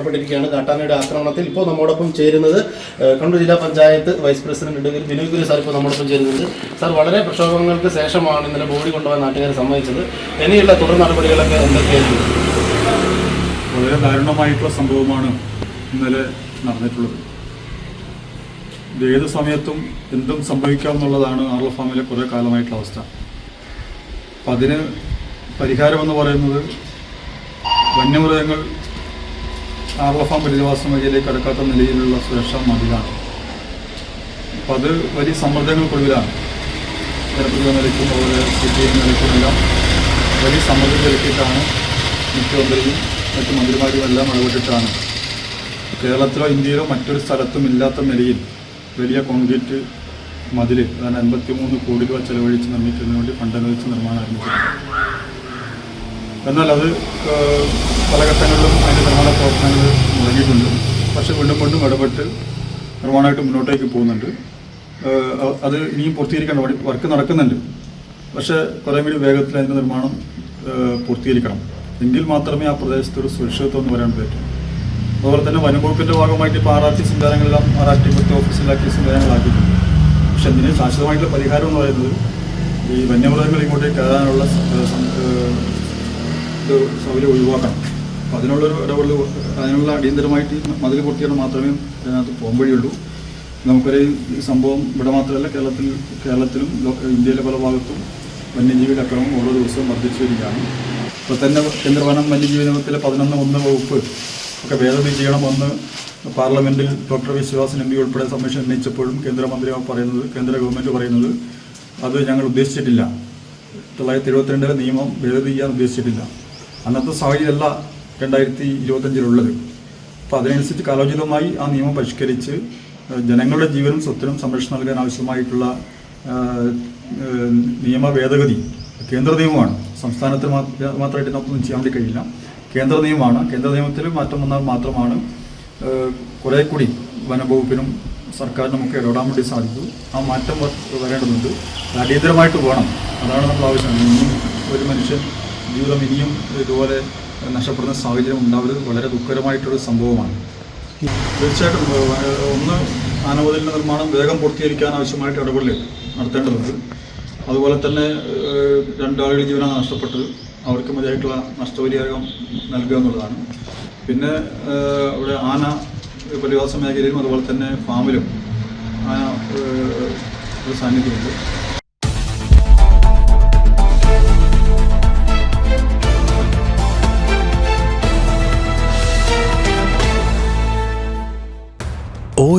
കൊല്ലപ്പെട്ടിരിക്കുകയാണ് കാട്ടാനയുടെ ആക്രമണത്തിൽ ഇപ്പോൾ നമ്മോടൊപ്പം ചേരുന്നത് കണ്ണൂർ ജില്ലാ panchayat vice president Vinod Guru sir ഇപ്പോൾ നമ്മോടൊപ്പം ചേരുന്നുണ്ട്. സാർ വളരെ പ്രക്ഷോഭങ്ങൾക്ക് ശേഷമാണ് ഇന്നലെ ബോഡി കൊണ്ടുപോകാൻ നാട്ടുകാരെ സമ്മതിച്ചത്. ഇനിയുള്ള തുടർ നടപടികളൊക്കെ എന്തൊക്കെയായിരുന്നു വളരെ ദാരുണമായിട്ടുള്ള സംഭവമാണ് ഇന്നലെ നടന്നിട്ടുള്ളത്. ഇത് ഏത് സമയത്തും എന്തും സംഭവിക്കാം എന്നുള്ളതാണ് ആർല ഫാമിലെ കുറേ കാലമായിട്ടുള്ള അവസ്ഥ. അപ്പം അതിന് പരിഹാരമെന്ന് പറയുന്നത് വന്യമൃഗങ്ങൾ ആർല പ്രതിവാസ മേഖലയിലേക്ക് കടക്കാത്ത നിലയിലുള്ള സുരക്ഷാ മതിലാണ്. അപ്പം അത് വലിയ സമ്മർദ്ദങ്ങൾക്കൊടുവിലാണ്. ജനപ്രതിനിധി നിലയ്ക്കും അതുപോലെ സി പി എം നിലയ്ക്കുമെല്ലാം വലിയ സമ്മർദ്ദം ചെലുത്തിയിട്ടാണ് മുഖ്യമന്ത്രിയും മറ്റു മന്ത്രിമാരും എല്ലാം ഇടപെട്ടിട്ടാണ്. കേരളത്തിലോ ഇന്ത്യയിലോ മറ്റൊരു സ്ഥലത്തും ഇല്ലാത്ത നിലയിൽ വലിയ കോൺക്രീറ്റ് മതിൽ അതായത് അൻപത്തി മൂന്ന് കോടി രൂപ ചെലവഴിച്ച് നിർമ്മിക്കുന്നതിന് വേണ്ടി ഫണ്ട് അനുവദിച്ച് നിർമ്മാണം ആരംഭിച്ചിട്ടുണ്ട്. എന്നാൽ അത് പല ഘട്ടങ്ങളിലും അതിന്റെ നിർമ്മാണ പ്രവർത്തനങ്ങൾ മുടങ്ങിയിട്ടുണ്ട്. പക്ഷേ വീണ്ടും വീണ്ടും ഇടപെട്ട് നിർമ്മാണമായിട്ട് മുന്നോട്ടേക്ക് പോകുന്നുണ്ട്. അത് ഇനിയും പൂർത്തീകരിക്കേണ്ട വർക്ക് നടക്കുന്നുണ്ട്. പക്ഷേ കുറേ കൂടി വേഗത്തിൽ അതിന്റെ നിർമ്മാണം പൂർത്തീകരിക്കണം. എങ്കിൽ മാത്രമേ ആ പ്രദേശത്ത് ഒരു സുരക്ഷിതത്വം എന്ന് പറയാൻ പറ്റൂ. അതുപോലെ തന്നെ വനംവകുപ്പിന്റെ ഭാഗമായിട്ട് ഇപ്പോൾ ആർ സംവിധാനങ്ങളെല്ലാം ആർ ആർ ഓഫീസിലാക്കിയ സംവിധാനങ്ങളാക്കിയിട്ടുണ്ട്. പക്ഷെ ഇതിന് ശാശ്വതമായിട്ടുള്ള പരിഹാരം എന്ന് പറയുന്നത് ഈ വന്യമൃഗങ്ങൾ ഇങ്ങോട്ടേക്ക് കയറാനുള്ള ഇത് സൗകര്യം ഒഴിവാക്കണം അപ്പോൾ അതിനുള്ളൊരു ഇടപെടൽ അതിനുള്ള അടിയന്തരമായിട്ട് മതിൽ പൊട്ടിയാൽ മാത്രമേ അതിനകത്ത് പോകാൻ വഴിയുള്ളൂ. നമുക്കൊരു സംഭവം ഇവിടെ മാത്രമല്ല കേരളത്തിൽ കേരളത്തിലും ഇന്ത്യയിലെ പല ഭാഗത്തും വന്യജീവിയുടെ അക്രമം ഓരോ ദിവസവും വർദ്ധിച്ചു വരികയാണ്. ഇപ്പോൾ തന്നെ കേന്ദ്രഭരണം വനം വന്യജീവി നിയമത്തിലെ പതിനൊന്ന് ഒന്ന് വകുപ്പ് ഒക്കെ ഭേദഗതി ചെയ്യണമെന്ന് പാർലമെന്റിൽ ഡോക്ടർ വിശ്വാസൻ എം പി ഉൾപ്പെടെ സമ്മേഷൻ ഉന്നയിച്ചപ്പോഴും കേന്ദ്രമന്ത്രി പറയുന്നത് കേന്ദ്ര ഗവൺമെന്റ് പറയുന്നത് അത് ഞങ്ങൾ ഉദ്ദേശിച്ചിട്ടില്ല. തൊള്ളായിരത്തി എഴുപത്തിരണ്ടിലെ നിയമം ഭേദഗതി ചെയ്യാൻ ഉദ്ദേശിച്ചിട്ടില്ല. അന്നത്തെ സാഹചര്യമല്ല രണ്ടായിരത്തി ഇരുപത്തഞ്ചിലുള്ളത് അപ്പോൾ അതിനനുസരിച്ച് കാലോചിതമായി ആ നിയമം പരിഷ്കരിച്ച് ജനങ്ങളുടെ ജീവനും സ്വത്തിനും സംരക്ഷണം നൽകാൻ ആവശ്യമായിട്ടുള്ള നിയമ ഭേദഗതി കേന്ദ്ര നിയമമാണ്. സംസ്ഥാനത്തിന് മാത്ര- മാത്രമായിട്ട് നമുക്കൊന്നും ചെയ്യാൻ വേണ്ടി കഴിയില്ല. കേന്ദ്ര നിയമമാണ്. കേന്ദ്ര നിയമത്തിൽ മാറ്റം വന്നാൽ മാത്രമാണ് കുറേ കൂടി വനംവകുപ്പിനും സർക്കാരിനുമൊക്കെ ഇടപെടാൻ വേണ്ടി സാധിക്കൂ. ആ മാറ്റം വരേണ്ടതുണ്ട്. അടിയന്തരമായിട്ട് വേണം. അതാണ് നമ്മൾ ആവശ്യം. ഒരു മനുഷ്യൻ ജീവിതം ഇനിയും ഇതുപോലെ നഷ്ടപ്പെടുന്ന സാഹചര്യം ഉണ്ടാവരുത്. വളരെ ദുഃഖകരമായിട്ടൊരു സംഭവമാണ്. തീർച്ചയായിട്ടും ഒന്ന് ആനവതിലിന്റെ നിർമ്മാണം വേഗം പൂർത്തീകരിക്കാൻ ആവശ്യമായിട്ട് ഇടപെടൽ നടത്തേണ്ടതുണ്ട്. അതുപോലെ തന്നെ രണ്ടാളുകൾ ജീവനാണ് നഷ്ടപ്പെട്ടത്. അവർക്ക് മതിയായിട്ടുള്ള നഷ്ടപരിഹാരം നൽകുക എന്നുള്ളതാണ്. പിന്നെ ഇവിടെ ആന പ്രതിവാസ മേഖലയിലും അതുപോലെ തന്നെ ഫാമിലും ആന ഒരു സാന്നിധ്യമുണ്ട്.